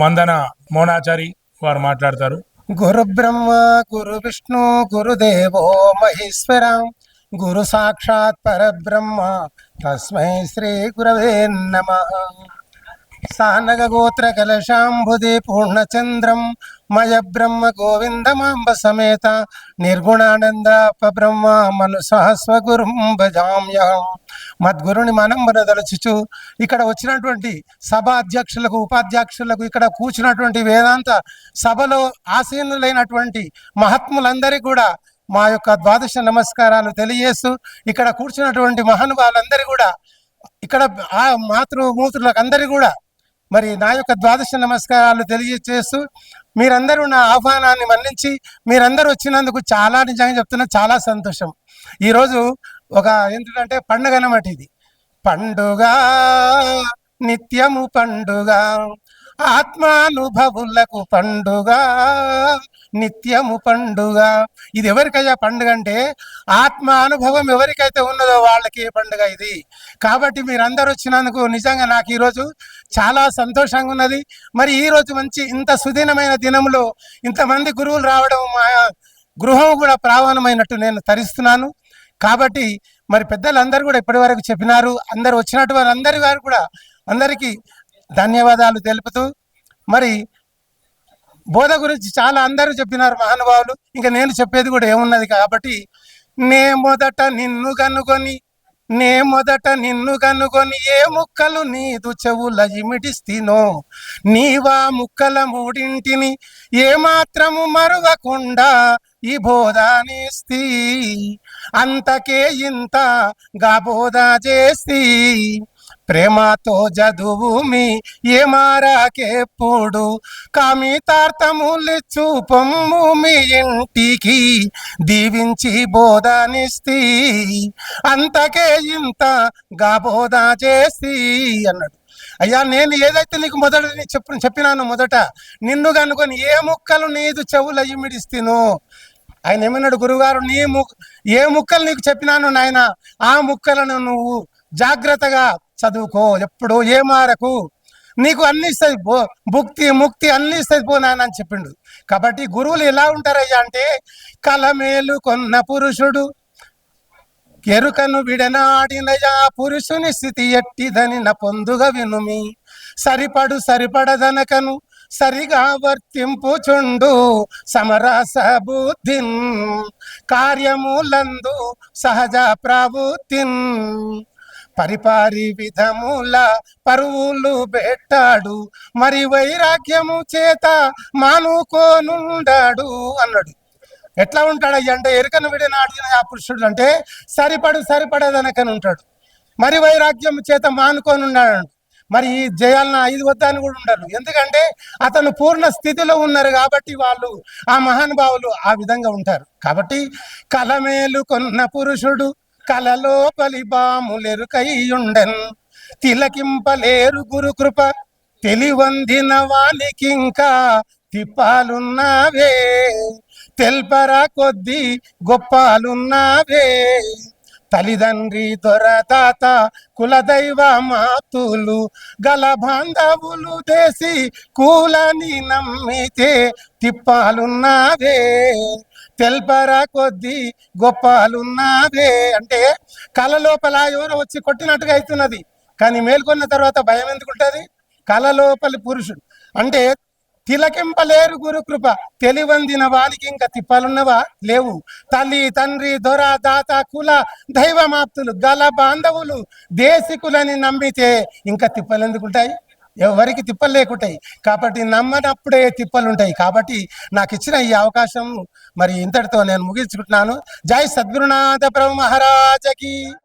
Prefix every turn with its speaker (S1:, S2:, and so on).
S1: మందన మోనాచారి వారు మాట్లాడతారు
S2: గురు బ్రహ్మ గురు విష్ణు గురుదేవో మహేశ్వర గురు సాక్షాత్ పరబ్రహ్మ తస్మై శ్రీ గురవే నమ గోత్ర పూర్ణచంద్రం సమేత నిర్గుణానంద पूर्णचन्द्रं మను నిర్గుణానందాపబ్రహ్మమనుసహస్వగురుం భజామ్యహం మద్గురుని మనం మనదలుచుచు ఇక్కడ వచ్చినటువంటి సభ అధ్యక్షులకు ఉపాధ్యక్షులకు ఇక్కడ కూర్చున్నటువంటి వేదాంత సభలో ఆసీనులైనటువంటి మహాత్ములందరికీ కూడా మా యొక్క ద్వాదశ నమస్కారాలు తెలియజేస్తూ ఇక్కడ కూర్చున్నటువంటి మహానుభావులందరూ కూడా ఇక్కడ ఆ మాతృమూతులకు అందరి కూడా మరి నా యొక్క ద్వాదశ నమస్కారాలు తెలియజేస్తూ మీరందరూ నా ఆహ్వానాన్ని మన్నించి మీరందరూ వచ్చినందుకు చాలా నిజంగా చెప్తున్నా చాలా సంతోషం ఈరోజు ఒక ఏంటంటే పండుగ అన్నమాట ఇది పండుగ నిత్యము పండుగ ఆత్మానుభవులకు పండుగ నిత్యము పండుగ ఇది ఎవరికయ్యా పండుగ అంటే ఆత్మానుభవం ఎవరికైతే ఉన్నదో వాళ్ళకి పండుగ ఇది కాబట్టి మీరందరూ వచ్చినందుకు నిజంగా నాకు ఈరోజు చాలా సంతోషంగా ఉన్నది మరి ఈరోజు మంచి ఇంత సుదీనమైన దినంలో ఇంతమంది గురువులు రావడం మా గృహం కూడా ప్రావణమైనట్టు నేను తరిస్తున్నాను కాబట్టి మరి పెద్దలందరూ కూడా ఇప్పటి వరకు చెప్పినారు అందరు వచ్చినట్టు వారందరి వారు కూడా అందరికీ ధన్యవాదాలు తెలుపుతూ మరి బోధ గురించి చాలా అందరూ చెప్పినారు మహానుభావులు ఇంకా నేను చెప్పేది కూడా ఏమున్నది కాబట్టి నే మొదట నిన్ను కనుగొని నే మొదట నిన్ను కనుగొని ఏ ముక్కలు నీదు చెవుల ఇమిటిస్తీనో నీవా ముక్కల మూడింటిని ఏమాత్రము మరువకుండా ఈ బోధానేస్తి అంతకే ఇంత గా బోధ చేస్తీ ప్రేమతో చదువు మీ మారాకెప్పుడు కామితార్థములిచ్చు చూపము మీ ఇంటికి దీవించి బోధనిస్తీ అంతకే ఇంత గాబోధ చేసి అన్నాడు అయ్యా నేను ఏదైతే నీకు మొదట చెప్పు చెప్పినాను మొదట నిన్ను కనుకొని ఏ ముక్కలు నీదు చెవులయ్యి ఇమిడిస్తేను ఆయన ఏమన్నాడు గురుగారు నీ ము ఏ ముక్కలు నీకు చెప్పినాను నాయన ఆ ముక్కలను నువ్వు జాగ్రత్తగా చదువుకో ఎప్పుడు ఏ మారకు నీకు అన్ని ఇస్తుంది పో భుక్తి ముక్తి అన్ని ఇస్తుంది అని చెప్పిండు కాబట్టి గురువులు ఎలా ఉంటారయ్యా అంటే కలమేలు కొన్న పురుషుడు ఎరుకను విడనాడినయా పురుషుని స్థితి ఎట్టిదని నా పొందుగా వినుమి సరిపడు సరిపడదనకను సరిగా వర్తింపుచుండు సమరస బుద్ధి కార్యములందు సహజ ప్రవృత్తిన్ పరిపారి విధముల పరువులు పెట్టాడు మరి వైరాగ్యము చేత మానుకోనుండాడు అన్నాడు ఎట్లా ఉంటాడయ్య అంటే ఎరుకను విడిన అడిగిన ఆ పురుషుడు అంటే సరిపడు సరిపడదనకని ఉంటాడు మరి వైరాగ్యం చేత మానుకొని ఉన్నాడు మరి ఈ జయాలను ఐదు వద్దని కూడా ఉండరు ఎందుకంటే అతను పూర్ణ స్థితిలో ఉన్నారు కాబట్టి వాళ్ళు ఆ మహానుభావులు ఆ విధంగా ఉంటారు కాబట్టి కలమేలు కొన్న పురుషుడు కలలో బలిబాములెరుకయ్యుండన్ తిలకింపలేరు గురుకృప తెలివందిన వానికింకా తిప్పాలున్నావే తెల్పరా కొద్దీ గొప్పాలున్నావే తల్లిదండ్రి కుల కులదైవ మాతులు గల బాంధవులు దేశి కూలని నమ్మితే తిప్పాలున్నావే తెల్పరా కొద్ది గొప్పాలున్నావే అంటే కళ లోపల ఎవరో వచ్చి కొట్టినట్టుగా అవుతున్నది కానీ మేల్కొన్న తర్వాత భయం ఎందుకు ఉంటుంది కళ లోపలి పురుషుడు అంటే తిలకింపలేరు గురుకృప తెలివందిన వానికి ఇంకా తిప్పలున్నవా లేవు తల్లి తండ్రి దొర దాత కుల దైవమాప్తులు గల బాంధవులు దేశికులని నమ్మితే ఇంకా తిప్పలెందుకుంటాయి ఎవరికి తిప్పలు లేకుంటాయి కాబట్టి నమ్మనప్పుడే తిప్పలుంటాయి కాబట్టి నాకు ఇచ్చిన ఈ అవకాశం మరి ఇంతటితో నేను ముగించుకుంటున్నాను జై సద్గురునాథ ప్రభు మహారాజకి